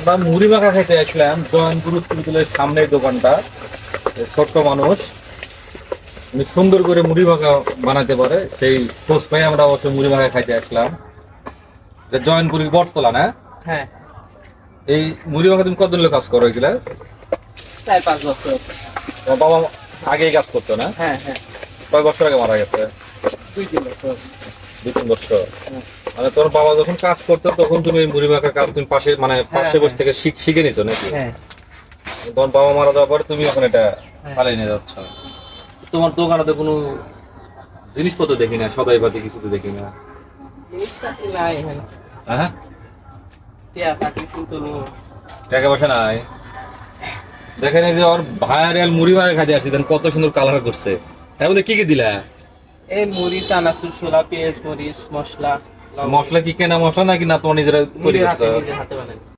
আমরা মুড়ি মাখা খেতে আসলাম জয়নপুর হসপিটালের সামনে এই দোকানটা ছোট্ট মানুষ। উনি সুন্দর করে মুড়ি মাখা বানাতে পারে সেই খোঁজ পাই আমরা অবশ্য মুড়ি মাখা খাইতে আসলাম। এটা জয়নপুরি বটতলা না? হ্যাঁ। এই মুড়ি মাখা তুমি কতদিন কাজ করো এগুলা? চার পাঁচ বছর। বাবা আগেই কাজ করতো না? হ্যাঁ হ্যাঁ। কয় বছর আগে মারা গেছে? দুই তিন বছর। মানে তোমার বাবা যখন কাজ করতো তখন তুমি মুড়ি মাখা কাজ তুমি পাশে মানে পাশে বসে থেকে শিখে নিছো নাকি? হ্যাঁ। তোমার বাবা মারা যাওয়ার পরে তুমি এখন এটা হ্যাঁ। চালিয়ে নিয়ে যাচ্ছ। তোমার দোকানে তো কোনো জিনিসপত্র দেখি না সদাই পাতি কিছু তো দেখি না হ্যাঁ? টাকা পয়সা নাই? দেখেন এই যে ওর ভাইয়ারেল মুড়ি ভাই খাইতে আসছি কত সুন্দর কালার করছে। তার মধ্যে কি কি দিলা? এই মুড়ি চানাচুর ছোলা পেঁয়াজ মরিচ মশলা কি কেনা মশলা নাকি না তোমার নিজেরা তৈরি করছ? হাতে বানাই।